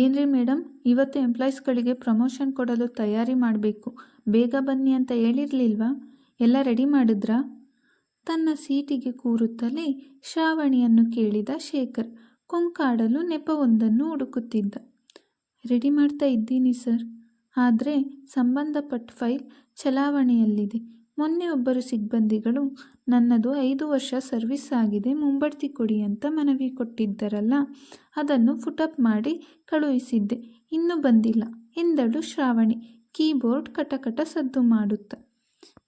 ಏನ್ರಿ ಮೇಡಮ್ ಇವತ್ತು ಎಂಪ್ಲಾಯೀಸ್ಗಳಿಗೆ ಪ್ರಮೋಷನ್ ಕೊಡಲು ತಯಾರಿ ಮಾಡಬೇಕು. ಬೇಗ ಬನ್ನಿ ಅಂತ ಹೇಳಿರ್ಲಿಲ್ವಾ? ಎಲ್ಲ ರೆಡಿ ಮಾಡಿದ್ರಾ? ತನ್ನ ಸೀಟಿಗೆ ಕೂರುತ್ತಲೇ ಶ್ರಾವಣಿಯನ್ನು ಕೇಳಿದ ಶೇಖರ್. ಕೊಂಕಾಡಲು ನೆಪವೊಂದನ್ನು ಹುಡುಕುತ್ತಿದ್ದ. ರೆಡಿ ಮಾಡ್ತಾ ಇದ್ದೀನಿ ಸರ್. ಆದರೆ ಸಂಬಂಧಪಟ್ಟ ಫೈಲ್ ಚಲಾವಣೆಯಲ್ಲಿದೆ. ಮೊನ್ನೆ ಒಬ್ಬರು ಸಿಬ್ಬಂದಿಗಳು, ನನ್ನದು ಐದು ವರ್ಷ ಸರ್ವಿಸ್ ಆಗಿದೆ, ಮುಂಬಡ್ತಿ ಕೊಡಿ ಅಂತ ಮನವಿ ಕೊಟ್ಟಿದ್ದರಲ್ಲ, ಅದನ್ನು ಫುಟಪ್ ಮಾಡಿ ಕಳುಹಿಸಿದ್ದೆ. ಇನ್ನೂ ಬಂದಿಲ್ಲ, ಎಂದಳು ಶ್ರಾವಣಿ. ಕೀಬೋರ್ಡ್ ಕಟಕಟ ಸದ್ದು ಮಾಡುತ್ತ.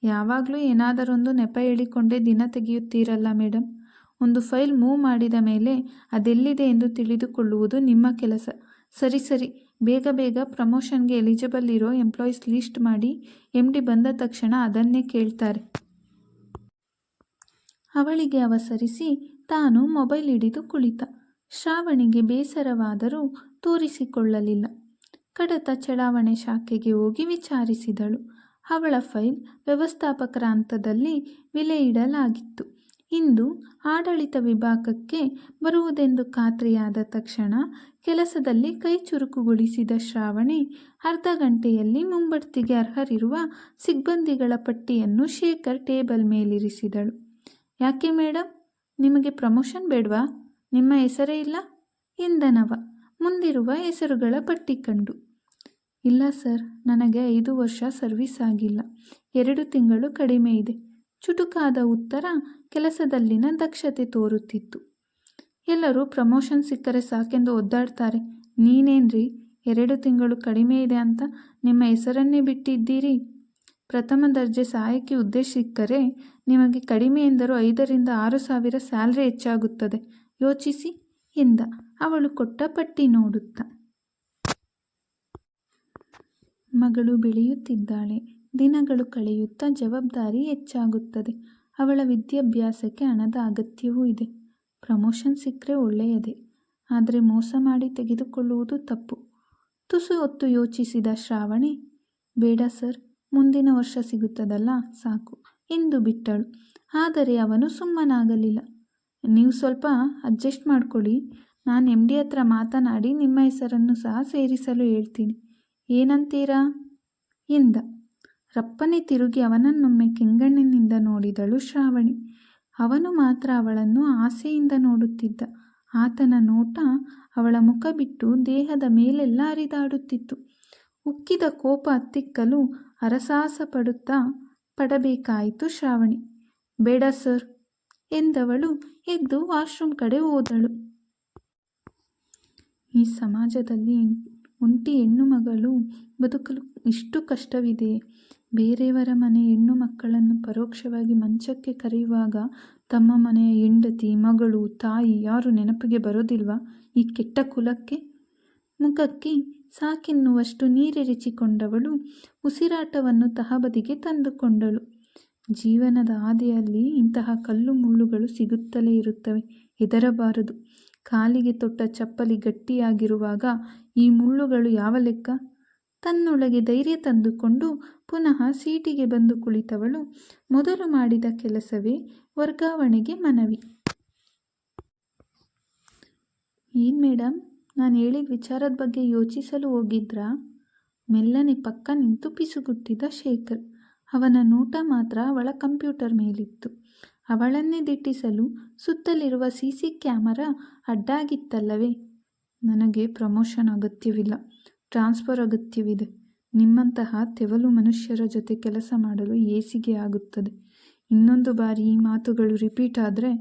ಯಾವಾಗಲೂ ಏನಾದರೊಂದು ನೆಪ ಹೇಳಿಕೊಂಡೇ ದಿನ ತೆಗೆಯುತ್ತೀರಲ್ಲ ಮೇಡಮ್ ಒಂದು ಫೈಲ್ ಮೂವ್ ಮಾಡಿದ ಮೇಲೆ ಅದೆಲ್ಲಿದೆ ಎಂದು ತಿಳಿದುಕೊಳ್ಳುವುದು ನಿಮ್ಮ ಕೆಲಸ. ಸರಿ ಸರಿ. ಬೇಗ ಬೇಗ ಪ್ರಮೋಷನ್ಗೆ ಎಲಿಜಿಬಲ್ ಇರೋ ಎಂಪ್ಲಾಯೀಸ್ ಲಿಸ್ಟ್ ಮಾಡಿ ಎಂ ಡಿ ಬಂದ ತಕ್ಷಣ ಅದನ್ನೇ ಕೇಳ್ತಾರೆ. ಅವಳಿಗೆ ಅವಸರಿಸಿ ತಾನು ಮೊಬೈಲ್ ಹಿಡಿದು ಕುಳಿತ. ಶ್ರಾವಣಿಗೆ ಬೇಸರವಾದರೂ ತೋರಿಸಿಕೊಳ್ಳಲಿಲ್ಲ. ಕಡತ ಚಲಾವಣೆ ಶಾಖೆಗೆ ಹೋಗಿ ವಿಚಾರಿಸಿದಳು. ಅವಳ ಫೈಲ್ ವ್ಯವಸ್ಥಾಪಕರ ಹಂತದಲ್ಲಿ ವಿಲೆ ಇಡಲಾಗಿತ್ತು. ಇಂದು ಆಡಳಿತ ವಿಭಾಗಕ್ಕೆ ಬರುವುದೆಂದು ಖಾತ್ರಿಯಾದ ತಕ್ಷಣ ಕೆಲಸದಲ್ಲಿ ಕೈ ಚುರುಕುಗೊಳಿಸಿದ ಶ್ರಾವಣಿ ಅರ್ಧ ಗಂಟೆಯಲ್ಲಿ ಮುಂಬಡ್ತಿಗೆ ಅರ್ಹರಿರುವ ಸಿಬ್ಬಂದಿಗಳ ಪಟ್ಟಿಯನ್ನು ಶೇಖರ್ ಟೇಬಲ್ ಮೇಲಿರಿಸಿದಳು. ಯಾಕೆ ಮೇಡಮ್ ನಿಮಗೆ ಪ್ರಮೋಷನ್ ಬೇಡವಾ? ನಿಮ್ಮ ಹೆಸರೇ ಇಲ್ಲ? ಎಂದನವ. ಮುಂದಿರುವ ಹೆಸರುಗಳ ಪಟ್ಟಿ ಕಂಡು. ಇಲ್ಲ ಸರ್, ನನಗೆ ಐದು ವರ್ಷ ಸರ್ವಿಸ್ ಆಗಿಲ್ಲ. ಎರಡು ತಿಂಗಳು ಕಡಿಮೆ ಇದೆ. ಚುಟುಕಾದ ಉತ್ತರ ಕೆಲಸದಲ್ಲಿನ ದಕ್ಷತೆ ತೋರುತ್ತಿತ್ತು. ಎಲ್ಲರೂ ಪ್ರಮೋಷನ್ ಸಿಕ್ಕರೆ ಸಾಕೆಂದು ಒದ್ದಾಡ್ತಾರೆ. ನೀನೇನ್ರಿ, ಎರಡು ತಿಂಗಳು ಕಡಿಮೆ ಇದೆ ಅಂತ ನಿಮ್ಮ ಹೆಸರನ್ನೇ ಬಿಟ್ಟಿದ್ದೀರಿ? ಪ್ರಥಮ ದರ್ಜೆ ಸಹಾಯಕಿ ಹುದ್ದೆ ಸಿಕ್ಕರೆ ನಿಮಗೆ ಕಡಿಮೆ ಎಂದರೂ ಐದರಿಂದ ಆರು ಸಾವಿರ ಸ್ಯಾಲ್ರಿ ಹೆಚ್ಚಾಗುತ್ತದೆ. ಯೋಚಿಸಿ, ಎಂದ. ಅವಳು ಕೊಟ್ಟ ಪಟ್ಟಿ ನೋಡುತ್ತ. ಮಗಳು ಬೆಳೆಯುತ್ತಿದ್ದಾಳೆ. ದಿನಗಳು ಕಳೆಯುತ್ತಾ ಜವಾಬ್ದಾರಿ ಹೆಚ್ಚಾಗುತ್ತದೆ. ಅವಳ ವಿದ್ಯಾಭ್ಯಾಸಕ್ಕೆ ಹಣದ ಅಗತ್ಯವೂ ಇದೆ. ಪ್ರಮೋಷನ್ ಸಿಕ್ಕರೆ ಒಳ್ಳೆಯದೇ. ಆದರೆ ಮೋಸ ಮಾಡಿ ತೆಗೆದುಕೊಳ್ಳುವುದು ತಪ್ಪು. ತುಸು ಹೊತ್ತು ಯೋಚಿಸಿದ ಶ್ರಾವಣಿ, ಬೇಡ ಸರ್, ಮುಂದಿನ ವರ್ಷ ಸಿಗುತ್ತದಲ್ಲ, ಸಾಕು, ಎಂದು ಬಿಟ್ಟಳು. ಆದರೆ ಅವನು ಸುಮ್ಮನಾಗಲಿಲ್ಲ. ನೀವು ಸ್ವಲ್ಪ ಅಡ್ಜಸ್ಟ್ ಮಾಡ್ಕೊಳ್ಳಿ. ನಾನು ಎಂ ಡಿ ಹತ್ರ ಮಾತನಾಡಿ ನಿಮ್ಮ ಹೆಸರನ್ನು ಸಹ ಸೇರಿಸಲು ಹೇಳ್ತೀನಿ. ಏನಂತೀರಾ? ಎಂದ. ರಪ್ಪನೆ ತಿರುಗಿ ಅವನನ್ನೊಮ್ಮೆ ಕೆಂಗಣ್ಣಿನಿಂದ ನೋಡಿದಳು ಶ್ರಾವಣಿ. ಅವನು ಮಾತ್ರ ಅವಳನ್ನು ಆಸೆಯಿಂದ ನೋಡುತ್ತಿದ್ದ. ಆತನ ನೋಟ ಅವಳ ಮುಖ ಬಿಟ್ಟು ದೇಹದ ಮೇಲೆಲ್ಲ ಹರಿದಾಡುತ್ತಿತ್ತು. ಉಕ್ಕಿದ ಕೋಪ ಹತ್ತಿಕ್ಕಲು ಅರಸಾಹಸ ಪಡುತ್ತಾ ಪಡಬೇಕಾಯಿತು ಶ್ರಾವಣಿ. ಬೇಡ ಸರ್ ಎಂದವಳು ಎದ್ದು ವಾಶ್ರೂಮ್ ಕಡೆ ಹೋದಳು. ಈ ಸಮಾಜದಲ್ಲಿ ಒಂಟಿ ಹೆಣ್ಣು ಮಗಳು ಬದುಕಲು ಇಷ್ಟು ಕಷ್ಟವಿದೆ. ಬೇರೆಯವರ ಮನೆ ಹೆಣ್ಣು ಮಕ್ಕಳನ್ನು ಪರೋಕ್ಷವಾಗಿ ಮಂಚಕ್ಕೆ ಕರೆಯುವಾಗ ತಮ್ಮ ಮನೆಯ ಹೆಂಡತಿ, ಮಗಳು, ತಾಯಿ ಯಾರು ನೆನಪಿಗೆ ಬರೋದಿಲ್ವ ಈ ಕೆಟ್ಟ ಕುಲಕ್ಕೆ? ಮುಖಕ್ಕೆ ಸಾಕೆನ್ನುವಷ್ಟು ನೀರೆರಿಚಿಕೊಂಡವಳು ಉಸಿರಾಟವನ್ನು ತಹಬದಿಗೆ ತಂದುಕೊಂಡಳು. ಜೀವನದ ಹಾದಿಯಲ್ಲಿ ಇಂತಹ ಕಲ್ಲು ಮುಳ್ಳುಗಳು ಸಿಗುತ್ತಲೇ ಇರುತ್ತವೆ. ಹೆದರಬಾರದು. ಕಾಲಿಗೆ ತೊಟ್ಟ ಚಪ್ಪಲಿ ಗಟ್ಟಿಯಾಗಿರುವಾಗ ಈ ಮುಳ್ಳುಗಳು ಯಾವ ಲೆಕ್ಕ? ತನ್ನೊಳಗೆ ಧೈರ್ಯ ತಂದುಕೊಂಡು ಪುನಃ ಸೀಟಿಗೆ ಬಂದು ಕುಳಿತವಳು ಮೊದಲು ಮಾಡಿದ ಕೆಲಸವೇ ವರ್ಗಾವಣೆಗೆ ಮನವಿ. ಏನು ಮೇಡಮ್ ನಾನು ಹೇಳಿದ ವಿಚಾರದ ಬಗ್ಗೆ ಯೋಚಿಸಲು ಹೋಗಿದ್ರಾ? ಮೆಲ್ಲನೆ ಪಕ್ಕ ನಿಂತು ಪಿಸುಗುಟ್ಟಿದ ಶೇಖರ್. ಅವನ ನೋಟ ಮಾತ್ರ ಅವಳ ಕಂಪ್ಯೂಟರ್ ಮೇಲಿತ್ತು. ಅವಳನ್ನೇ ದಿಟ್ಟಿಸಲು ಸುತ್ತಲಿರುವ ಸಿ ಸಿ ಕ್ಯಾಮರಾ ಅಡ್ಡಾಗಿತ್ತಲ್ಲವೇ? ನನಗೆ ಪ್ರಮೋಷನ್ ಅಗತ್ಯವಿಲ್ಲ. ಟ್ರಾನ್ಸ್ಫರ್ ಅಗತ್ಯವಿದೆ. ನಿಮ್ಮಂತಹ ತೆವಲು ಮನುಷ್ಯರ ಜೊತೆ ಕೆಲಸ ಮಾಡಲು ಏಸಿಗೆ ಆಗುತ್ತದೆ. ಇನ್ನೊಂದು ಬಾರಿ ಈ ಮಾತುಗಳು ರಿಪೀಟ್ ಆದರೆ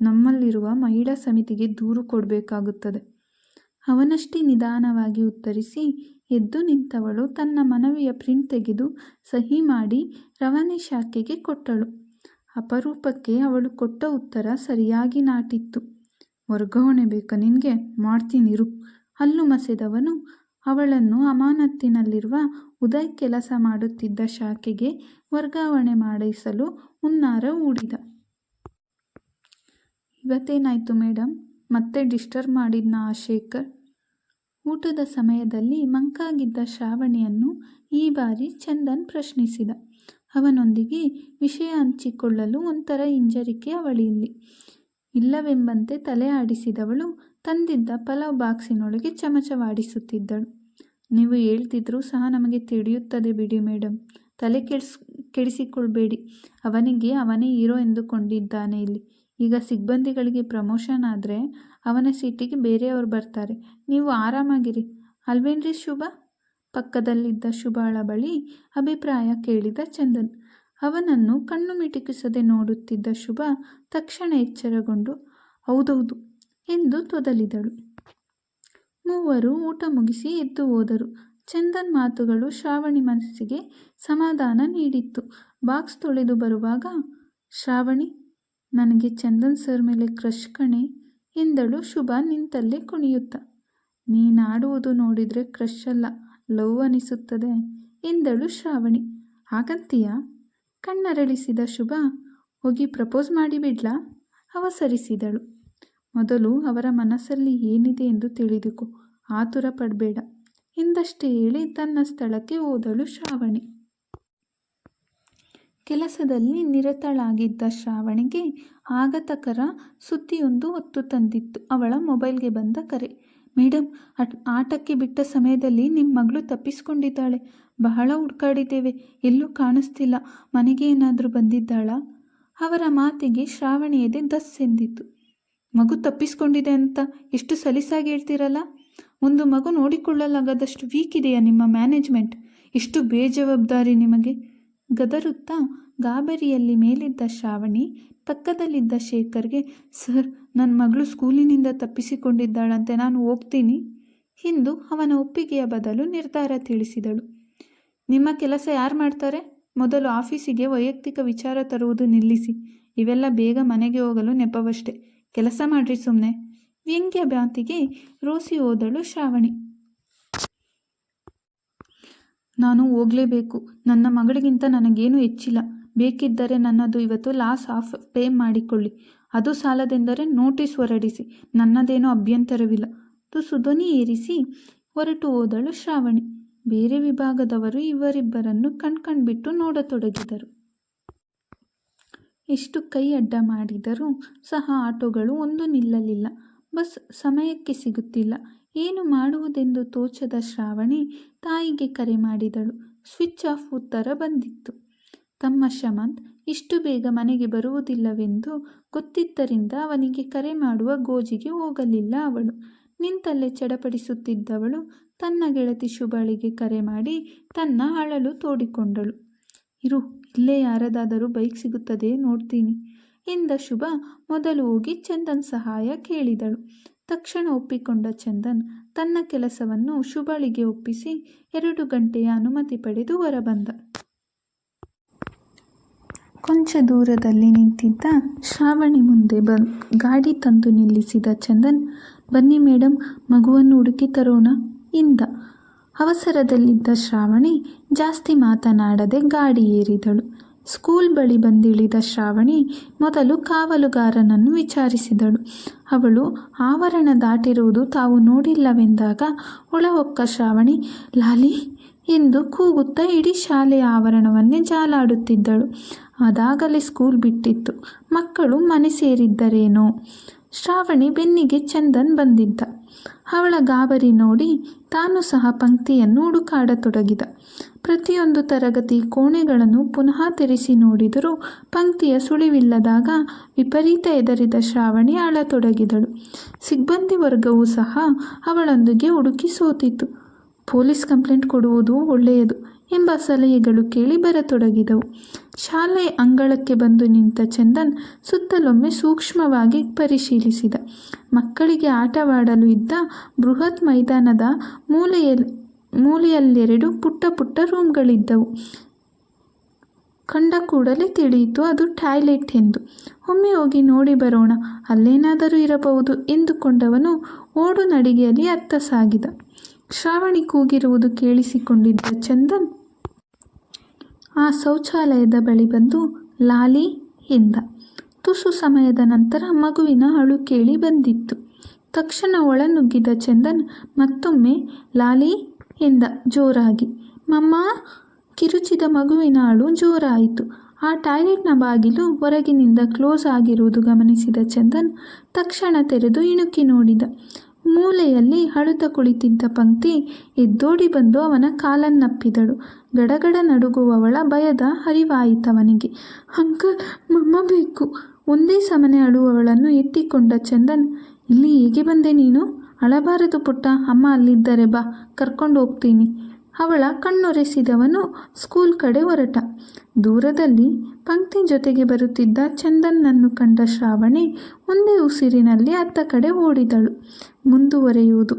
ನಮ್ಮಲ್ಲಿರುವ ಮಹಿಳಾ ಸಮಿತಿಗೆ ದೂರು ಕೊಡಬೇಕಾಗುತ್ತದೆ. ಅವನಷ್ಟೇ ನಿಧಾನವಾಗಿ ಉತ್ತರಿಸಿ, ಎದ್ದು ನಿಂತವಳು ತನ್ನ ಮನವಿಯ ಪ್ರಿಂಟ್ ತೆಗೆದು ಸಹಿ ಮಾಡಿ ರವಾನೆ ಶಾಖೆಗೆ ಕೊಟ್ಟಳು. ಅಪರೂಪಕ್ಕೆ ಅವಳು ಕೊಟ್ಟ ಉತ್ತರ ಸರಿಯಾಗಿ ನಾಟಿತ್ತು. ವರ್ಗಾವಣೆ ಬೇಕಾ ನಿನಗೆ? ಮಾಡ್ತೀನಿರು ಹಲ್ಲು ಮಸೆದವನು ಅವಳನ್ನು ಅಮಾನತ್ತಿನಲ್ಲಿರುವ ಉದಯ್ ಕೆಲಸ ಮಾಡುತ್ತಿದ್ದ ಶಾಖೆಗೆ ವರ್ಗಾವಣೆ ಮಾಡಿಸಲು ಹುನ್ನಾರ ಹೂಡಿದ. ಇವತ್ತೇನಾಯಿತು ಮೇಡಮ್ ಮತ್ತೆ ಡಿಸ್ಟರ್ಬ್ ಮಾಡಿದ್ನ ಆ ಶೇಖರ್? ಊಟದ ಸಮಯದಲ್ಲಿ ಮಂಕಾಗಿದ್ದ ಶ್ರಾವಣಿಯನ್ನು ಈ ಬಾರಿ ಚಂದನ್ ಪ್ರಶ್ನಿಸಿದ. ಅವನೊಂದಿಗೆ ವಿಷಯ ಹಂಚಿಕೊಳ್ಳಲು ಒಂಥರ ಹಿಂಜರಿಕೆ ಅವಳಿಯಲ್ಲಿ ಇಲ್ಲವೆಂಬಂತೆ ತಲೆ ಆಡಿಸಿದವಳು ತಂದಿದ್ದ ಪಲಾವ್ ಬಾಕ್ಸಿನೊಳಗೆ ಚಮಚವಾಡಿಸುತ್ತಿದ್ದಳು. ನೀವು ಹೇಳ್ತಿದ್ರೂ ಸಹ ನಮಗೆ ತಿಳಿಯುತ್ತದೆ ಬಿಡಿ ಮೇಡಮ್ ತಲೆ ಕೆಡ್ಸ್, ಕೆಡಿಸಿಕೊಳ್ಬೇಡಿ. ಅವನಿಗೆ ಅವನೇ ಹೀರೋ ಎಂದುಕೊಂಡಿದ್ದಾನೆ ಇಲ್ಲಿ. ಈಗ ಸಿಬ್ಬಂದಿಗಳಿಗೆ ಪ್ರಮೋಷನ್ ಆದರೆ ಅವನ ಸೀಟಿಗೆ ಬೇರೆಯವರು ಬರ್ತಾರೆ. ನೀವು ಆರಾಮಾಗಿರಿ. ಅಲ್ವೇನ್ರಿ ಶುಭ? ಪಕ್ಕದಲ್ಲಿದ್ದ ಶುಭಾಳ ಬಳಿ ಅಭಿಪ್ರಾಯ ಕೇಳಿದ ಚಂದನ್. ಅವನನ್ನು ಕಣ್ಣು ಮಿಟುಕಿಸದೆ ನೋಡುತ್ತಿದ್ದ ಶುಭ ತಕ್ಷಣ ಎಚ್ಚರಗೊಂಡು, ಹೌದೌದು ಎಂದು ತೊದಲಿದಳು. ಮೂವರು ಊಟ ಮುಗಿಸಿ ಎದ್ದು ಹೋದರು. ಚಂದನ್ ಮಾತುಗಳು ಶ್ರಾವಣಿ ಮನಸ್ಸಿಗೆ ಸಮಾಧಾನ ನೀಡಿತ್ತು. ಬಾಕ್ಸ್ ತೊಳೆದು ಬರುವಾಗ, ಶ್ರಾವಣಿ, ನನಗೆ ಚಂದನ್ ಸರ್ ಮೇಲೆ ಕ್ರಶ್ ಕಣೆ ಎಂದಳು ಶುಭ ನಿಂತಲ್ಲೇ ಕುಣಿಯುತ್ತ. ನೀನಾಡುವುದು ನೋಡಿದರೆ ಕ್ರಶ್ ಅಲ್ಲ ಲವ್ ಅನಿಸುತ್ತದೆ ಎಂದಳು ಶ್ರಾವಣಿ. ಹಾಗಂತೀಯ? ಕಣ್ಣರಳಿಸಿದ ಶುಭ, ಹೋಗಿ ಪ್ರಪೋಸ್ ಮಾಡಿಬಿಡ್ಲಾ ಅವಸರಿಸಿದಳು. ಮೊದಲು ಅವರ ಮನಸ್ಸಲ್ಲಿ ಏನಿದೆ ಎಂದು ತಿಳಿದುಕೋ, ಆತುರ ಪಡಬೇಡ ಎಂದಷ್ಟೇ ಹೇಳಿ ತನ್ನ ಸ್ಥಳಕ್ಕೆ ಹೋದಳು ಶ್ರಾವಣಿ. ಕೆಲಸದಲ್ಲಿ ನಿರತಳಾಗಿದ್ದ ಶ್ರಾವಣಿಗೆ ಆಗತಕರ ಸುದ್ದಿಯೊಂದು ಹೊತ್ತು ತಂದಿತ್ತು. ಅವಳ ಮೊಬೈಲ್ಗೆ ಬಂದ ಕರೆ. ಮೇಡಮ್ ಆಟಕ್ಕೆ ಬಿಟ್ಟ ಸಮಯದಲ್ಲಿ ನಿಮ್ಮ ಮಗಳು ತಪ್ಪಿಸ್ಕೊಂಡಿದ್ದಾಳೆ. ಬಹಳ ಹುಡ್ಕಾಡಿದ್ದೇವೆ. ಎಲ್ಲೂ ಕಾಣಿಸ್ತಿಲ್ಲ. ಮನೆಗೆ ಏನಾದರೂ ಬಂದಿದ್ದಾಳಾ? ಅವರ ಮಾತಿಗೆ ಶ್ರಾವಣಿ ಎದೆ ದಸ್ ಎಂದಿತು ಮಗು ತಪ್ಪಿಸ್ಕೊಂಡಿದೆ ಅಂತ ಎಷ್ಟು ಸಲೀಸಾಗಿ ಹೇಳ್ತೀರಲ್ಲ? ಒಂದು ಮಗು ನೋಡಿಕೊಳ್ಳಲಾಗದಷ್ಟು ವೀಕ್ ಇದೆಯಾ ನಿಮ್ಮ ಮ್ಯಾನೇಜ್ಮೆಂಟ್? ಎಷ್ಟು ಬೇಜವಾಬ್ದಾರಿ ನಿಮಗೆ? ಗದರುತ್ತಾ ಗಾಬರಿಯಲ್ಲಿ ಮೇಲಿದ್ದ ಶ್ರಾವಣಿ ಪಕ್ಕದಲ್ಲಿದ್ದ ಶೇಖರ್ಗೆ, ಸರ್ ನನ್ನ ಮಗಳು ಸ್ಕೂಲಿನಿಂದ ತಪ್ಪಿಸಿಕೊಂಡಿದ್ದಾಳಂತೆ, ನಾನು ಹೋಗ್ತೀನಿ. ಎಂದು ಅವನ ಒಪ್ಪಿಗೆಯ ಬದಲು ನಿರ್ಧಾರ ತಿಳಿಸಿದಳು. ನಿಮ್ಮ ಕೆಲಸ ಯಾರು ಮಾಡ್ತಾರೆ? ಮೊದಲು ಆಫೀಸಿಗೆ ವೈಯಕ್ತಿಕ ವಿಚಾರ ತರುವುದು ನಿಲ್ಲಿಸಿ. ಇವೆಲ್ಲ ಬೇಗ ಮನೆಗೆ ಹೋಗಲು ನೆಪವಷ್ಟೆ. ಕೆಲಸ ಮಾಡ್ರಿ ಸುಮ್ಮನೆ ವ್ಯಂಗ್ಯ ಬ್ಯಾಂತಿಗೆ ರೋಸಿ ಓದಳು ಶ್ರಾವಣಿ. ನಾನು ಹೋಗಲೇಬೇಕು. ನನ್ನ ಮಗಳಿಗಿಂತ ನನಗೇನು ಹೆಚ್ಚಿಲ್ಲ. ಬೇಕಿದ್ದರೆ ನನ್ನದು ಇವತ್ತು ಲಾಸ್ ಆಫ್ ಪೇ ಮಾಡಿಕೊಳ್ಳಿ. ಅದು ಸಾಲದೆಂದರೆ ನೋಟಿಸ್ ಹೊರಡಿಸಿ. ನನ್ನದೇನೂ ಅಭ್ಯಂತರವಿಲ್ಲ. ತುಸು ಧ್ವನಿ ಏರಿಸಿ ಹೊರಟು ಹೋದಳು ಶ್ರಾವಣಿ. ಬೇರೆ ವಿಭಾಗದವರು ಇವರಿಬ್ಬರನ್ನು ಕಣ್ಕಣ್ಬಿಟ್ಟು ನೋಡತೊಡಗಿದರು. ಎಷ್ಟು ಕೈ ಅಡ್ಡ ಮಾಡಿದರೂ ಸಹ ಆಟೋಗಳು ಒಂದು ನಿಲ್ಲಲಿಲ್ಲ. ಬಸ್ ಸಮಯಕ್ಕೆ ಸಿಗುತ್ತಿಲ್ಲ. ಏನು ಮಾಡುವುದೆಂದು ತೋಚದ ಶ್ರಾವಣಿ ತಾಯಿಗೆ ಕರೆ ಮಾಡಿದಳು. ಸ್ವಿಚ್ ಆಫ್ ಉತ್ತರ ಬಂದಿತ್ತು. ತಮ್ಮ ಶಮಂತ್ ಇಷ್ಟು ಬೇಗ ಮನೆಗೆ ಬರುವುದಿಲ್ಲವೆಂದು ಗೊತ್ತಿದ್ದರಿಂದ ಅವನಿಗೆ ಕರೆ ಮಾಡುವ ಗೋಜಿಗೆ ಹೋಗಲಿಲ್ಲ ಅವಳು. ನಿಂತಲ್ಲೇ ಚಡಪಡಿಸುತ್ತಿದ್ದವಳು ತನ್ನ ಗೆಳತಿ ಶುಭಳಿಗೆ ಕರೆ ಮಾಡಿ ತನ್ನ ಅಳಲು ತೋಡಿಕೊಂಡಳು. ಇರು, ಇಲ್ಲೇ ಯಾರದಾದರೂ ಬೈಕ್ ಸಿಗುತ್ತದೆ ನೋಡ್ತೀನಿ ಎಂದ ಶುಭ ಮೊದಲು ಹೋಗಿ ಚಂದನ್ ಸಹಾಯ ಕೇಳಿದಳು. ತಕ್ಷಣ ಒಪ್ಪಿಕೊಂಡ ಚಂದನ್ ತನ್ನ ಕೆಲಸವನ್ನು ಶುಭಳಿಗೆ ಒಪ್ಪಿಸಿ ಎರಡು ಗಂಟೆಯ ಅನುಮತಿ ಪಡೆದು ಹೊರಬಂದ. ಕೊಂಚ ದೂರದಲ್ಲಿ ನಿಂತಿದ್ದ ಶ್ರಾವಣಿ ಮುಂದೆ ಬ, ಗಾಡಿ ತಂದು ನಿಲ್ಲಿಸಿದ ಚಂದನ್, ಬನ್ನಿ ಮೇಡಮ್ ಮಗುವನ್ನು ಹುಡುಕಿ ತರೋಣ, ಇಂದ. ಅವಸರದಲ್ಲಿದ್ದ ಶ್ರಾವಣಿ ಜಾಸ್ತಿ ಮಾತನಾಡದೆ ಗಾಡಿ ಏರಿದಳು. ಸ್ಕೂಲ್ ಬಳಿ ಬಂದಿಳಿದ ಶ್ರಾವಣಿ ಮೊದಲು ಕಾವಲುಗಾರನನ್ನು ವಿಚಾರಿಸಿದಳು. ಅವಳು ಆವರಣ ದಾಟಿರುವುದು ತಾವು ನೋಡಿಲ್ಲವೆಂದಾಗ ಒಳಹೊಕ್ಕ ಶ್ರಾವಣಿ, ಲಾಲಿ, ಎಂದು ಕೂಗುತ್ತಾ ಇಡೀ ಶಾಲೆಯ ಆವರಣವನ್ನೇ ಜಾಲಾಡುತ್ತಿದ್ದಳು. ಅದಾಗಲೇ ಸ್ಕೂಲ್ ಬಿಟ್ಟಿತ್ತು. ಮಕ್ಕಳು ಮನೆ ಸೇರಿದ್ದರೇನೋ? ಶ್ರಾವಣಿ ಬೆನ್ನಿಗೆ ಚಂದನ್ ಬಂದಿದ್ದ. ಅವಳ ಗಾಬರಿ ನೋಡಿ ತಾನು ಸಹ ಪಂಕ್ತಿಯನ್ನು ಹುಡುಕಾಡತೊಡಗಿದ. ಪ್ರತಿಯೊಂದು ತರಗತಿ ಕೋಣೆಗಳನ್ನು ಪುನಃ ತೆರೆಸಿ ನೋಡಿದರೂ ಪಂಕ್ತಿಯ ಸುಳಿವಿಲ್ಲದಾಗ ವಿಪರೀತ ಎದರಿದ ಶ್ರಾವಣಿ ಅಳತೊಡಗಿದಳು. ಸಿಬ್ಬಂದಿ ವರ್ಗವೂ ಸಹ ಅವಳೊಂದಿಗೆ ಹುಡುಕಿ ಸೋತಿತು ಪೊಲೀಸ್ ಕಂಪ್ಲೇಂಟ್ ಕೊಡುವುದು ಒಳ್ಳೆಯದು ಎಂಬ ಸಲಹೆಗಳು ಕೇಳಿ ಬರತೊಡಗಿದವು. ಶಾಲೆ ಅಂಗಳಕ್ಕೆ ಬಂದು ನಿಂತ ಚಂದನ್ ಸುತ್ತಲೊಮ್ಮೆ ಸೂಕ್ಷ್ಮವಾಗಿ ಪರಿಶೀಲಿಸಿದ. ಮಕ್ಕಳಿಗೆ ಆಟವಾಡಲು ಇದ್ದ ಬೃಹತ್ ಮೈದಾನದ ಮೂಲೆಯಲ್ಲಿ ಮೂಲೆಯಲ್ಲೆರಡು ಪುಟ್ಟ ಪುಟ್ಟ ರೂಮ್ಗಳಿದ್ದವು. ಕಂಡ ಕೂಡಲೇ ತಿಳಿಯಿತು, ಅದು ಟಾಯ್ಲೆಟ್ ಎಂದು. ಒಮ್ಮೆ ಹೋಗಿ ನೋಡಿ ಬರೋಣ, ಅಲ್ಲೇನಾದರೂ ಇರಬಹುದು ಎಂದುಕೊಂಡವನು ಓಡು ನಡಿಗೆಯಲ್ಲಿ ಅತ್ತ ಸಾಗಿದ. ಶ್ರಾವಣಿ ಕೂಗಿರುವುದು ಕೇಳಿಸಿಕೊಂಡಿದ್ದ ಚಂದನ್ ಆ ಶೌಚಾಲಯದ ಬಳಿ ಬಂದು ಲಾಲಿ ಎಂದ. ತುಸು ಸಮಯದ ನಂತರ ಮಗುವಿನ ಅಳು ಕೇಳಿ ಬಂದಿತ್ತು. ತಕ್ಷಣ ಒಳನುಗ್ಗಿದ ಚಂದನ್ ಮತ್ತೊಮ್ಮೆ ಲಾಲಿ ಎಂದ ಜೋರಾಗಿ. ಮಮ್ಮ, ಕಿರುಚಿದ ಮಗುವಿನ ಅಳು ಜೋರಾಯಿತು. ಆ ಟಾಯ್ಲೆಟ್ನ ಬಾಗಿಲು ಹೊರಗಿನಿಂದ ಕ್ಲೋಸ್ ಆಗಿರುವುದು ಗಮನಿಸಿದ ಚಂದನ್ ತಕ್ಷಣ ತೆರೆದು ಇಣುಕಿ ನೋಡಿದ. ಮೂಲೆಯಲ್ಲಿ ಅಳುತ್ತ ಕುಳಿತಿದ್ದ ಪಂಕ್ತಿ ಎದ್ದೋಡಿ ಬಂದು ಅವನ ಕಾಲನ್ನಪ್ಪಿದಳು. ಗಡಗಡ ನಡುಗುವವಳ ಭಯದ ಹರಿವಾಯಿತವನಿಗೆ ಅಂಕಲ್, ಮಮ್ಮ ಬೇಕು. ಒಂದೇ ಸಮನೆ ಅಳುವವಳನ್ನು ಎತ್ತಿಕೊಂಡ ಚಂದನ್, ಇಲ್ಲಿ ಹೇಗೆ ಬಂದೆ ನೀನು? ಅಳಬಾರದು ಪುಟ್ಟ, ಅಮ್ಮ ಅಲ್ಲಿದ್ದರೆ ಬಾ, ಕರ್ಕೊಂಡು ಹೋಗ್ತೀನಿ. ಅವಳ ಕಣ್ಣೊರೆಸಿದವನು ಸ್ಕೂಲ್ ಕಡೆ ಹೊರಟ. ದೂರದಲ್ಲಿ ಪಂಕ್ತಿ ಜೊತೆಗೆ ಬರುತ್ತಿದ್ದ ಚಂದನ್ನನ್ನು ಕಂಡ ಶ್ರಾವಣಿ ಒಂದೇ ಉಸಿರಿನಲ್ಲಿ ಅತ್ತ ಕಡೆ ಓಡಿದಳು. ಮುಂದುವರೆಯುವುದು